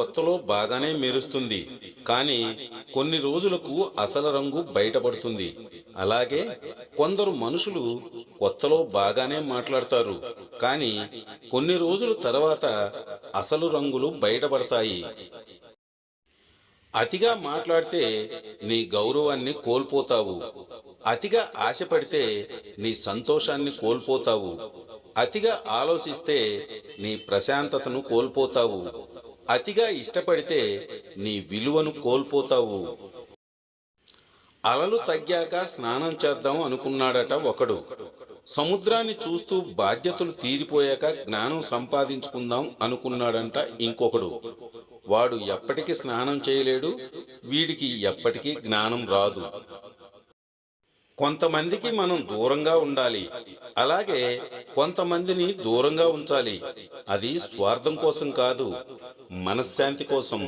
కొత్తలో బాగానే మెరుస్తుంది. కానీ కొన్ని రోజులకు అసలు రంగు బయటపడుతుంది. అలాగే కొందరు మనుషులు కొత్తలో బాగానే మాట్లాడతారు. కానీ కొన్ని రోజుల తర్వాత అసలు రంగులు బయటపడతాయి. అతిగా మాట్లాడితే నీ గౌరవాన్ని కోల్పోతావు. అతిగా ఆశపడితే నీ సంతోషాన్ని కోల్పోతావు. అతిగా ఆలోచిస్తే నీ ప్రశాంతతను కోల్పోతావు. అతిగా ఇష్టపడితే నీ విలువను కోల్పోతావు. అలలు తగ్గాక స్నానం చేద్దాం అనుకున్నాడట ఒకడు. సముద్రాన్ని చూస్తూ బాధ్యతలు తీరిపోయాక జ్ఞానం సంపాదించుకుందాం అనుకున్నాడంట ఇంకొకడు. వాడు ఎప్పటికీ స్నానం చేయలేడు వీడికి ఎప్పటికీ జ్ఞానం రాదు. కొంతమందికి మనం దూరంగా ఉండాలి. అలాగే కొంతమందిని దూరంగా ఉంచాలి. అది స్వార్థం కోసం కాదు మనశ్శాంతి కోసం.